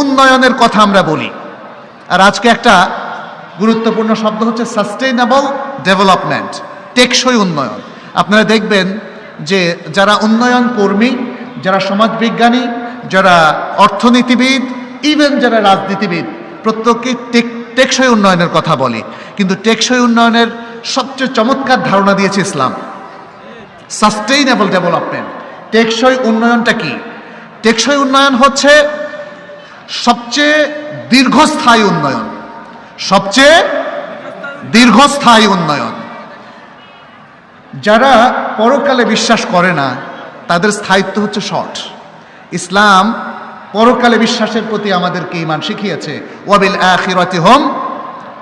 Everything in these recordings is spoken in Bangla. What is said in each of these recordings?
উন্নয়নের কথা আমরা বলি। আর আজকে একটা গুরুত্বপূর্ণ শব্দ হচ্ছে সাস্টেইনেবল ডেভেলপমেন্ট টেকসই উন্নয়ন। আপনারা দেখবেন যে যারা উন্নয়ন কর্মী, যারা সমাজবিজ্ঞানী, যারা অর্থনীতিবিদ ইভেন যারা রাজনীতিবিদ প্রত্যেকে টেক, টেকসই উন্নয়নের কথা বলে। কিন্তু টেকসই উন্নয়নের সবচেয়ে চমৎকার ধারণা দিয়েছে ইসলাম। সাস্টেইনেবল ডেভেলপমেন্ট টেকসই উন্নয়নটা কি? টেকসই উন্নয়ন হচ্ছে সবচেয়ে দীর্ঘস্থায়ী উন্নয়ন। সবচেয়ে দীর্ঘস্থায়ী উন্নয়ন। যারা পরকালে বিশ্বাস করে না, তাদের স্থায়িত্ব হচ্ছে শর্ট ইসলাম পরকালে বিশ্বাসের প্রতি আমাদেরকে ইমান শিখিয়েছে। ওয়াবিল আখিরাতি হোম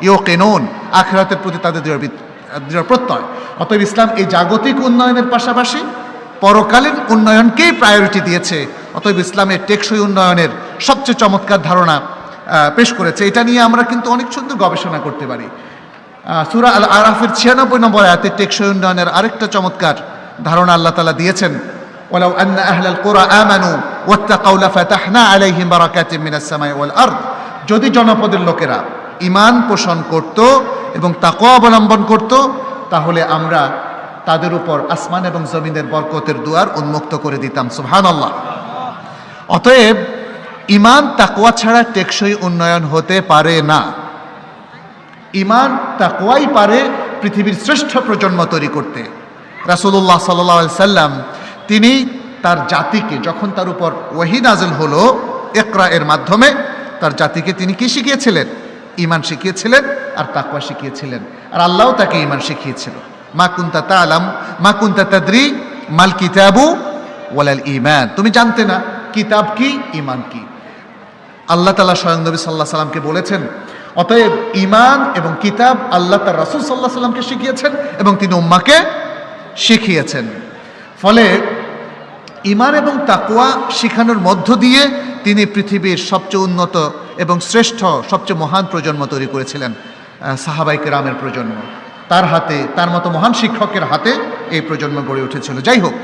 ইউকিনুন। আখিরাতের প্রতি তাদের দৃঢ় প্রত্যয়। অতএব ইসলাম এই জাগতিক উন্নয়নের পাশাপাশি পরকালীন উন্নয়নকেই প্রায়োরিটি দিয়েছে। অতএব ইসলামের টেকসই উন্নয়নের সবচেয়ে চমৎকার ধারণা আহ, পেশ করেছে এটা নিয়ে আমরা কিন্তু অনেক সুন্দর গবেষণা করতে পারি সুরা আল আরাফের ছিয়ানব্বই নম্বর আয়াতে টেকসই উন্নয়নের আরেকটা চমৎকার ধারণা আল্লাহ তালা দিয়েছেন ولو أن أهل القرى آمنوا واتقوا لفتحنا عليهم بركات من السماء والأرض যদি জনপদের লোকেরা ইমান পোষণ করত এবং তাকওয়া অবলম্বন করত তাহলে আমরা তাদের উপর আসমান এবং জমিনের বরকতের দুয়ার উন্মুক্ত করে দিতাম সুবহানাল্লাহ অতএব ইমান তাকওয়া ছাড়া টেকসই উন্নয়ন হতে পারে না। ইমান তাকওয়াই পারে পৃথিবীর শ্রেষ্ঠ প্রজন্ম তৈরি করতে। রাসূলুল্লাহ সাল্লাল্লাহু আলাইহি সাল্লাম, তিনি তার জাতিকে যখন তার উপর ওয়াহি নাজল হলো একরা এর মাধ্যমে, তার জাতিকে তিনি কি শিখিয়েছিলেন? ইমান শিখিয়েছিলেন আর তাকওয়া শিখিয়েছিলেন। আর আল্লাহও তাকে ইমান শিখিয়েছিল। মা কুন্তা তা আলাম মা কুন্তা তাদরি, মাল কিতাবু ওয়ালাল ইমান তুমি জানতে না, কিতাব কি ইমান কি? আল্লাহ তালা স্বয়ং নবী সাল্লাহ সাল্লামকে বলেছেন, অতএব ইমান এবং কিতাব আল্লাহ তার রাসুল সাল্লাহ সাল্লামকে শিখিয়েছেন এবং তিনি উম্মাকে শিখিয়েছেন। ফলে ইমান এবং তাকুয়া শিখানোর মধ্য দিয়ে তিনি পৃথিবীর সবচেয়ে উন্নত এবং শ্রেষ্ঠ, সবচেয়ে মহান প্রজন্ম তৈরি করেছিলেন সাহাবাইক রামের প্রজন্ম। তার হাতে, তার মতো মহান শিক্ষকের হাতে এই প্রজন্ম গড়ে উঠেছিল। যাই হোক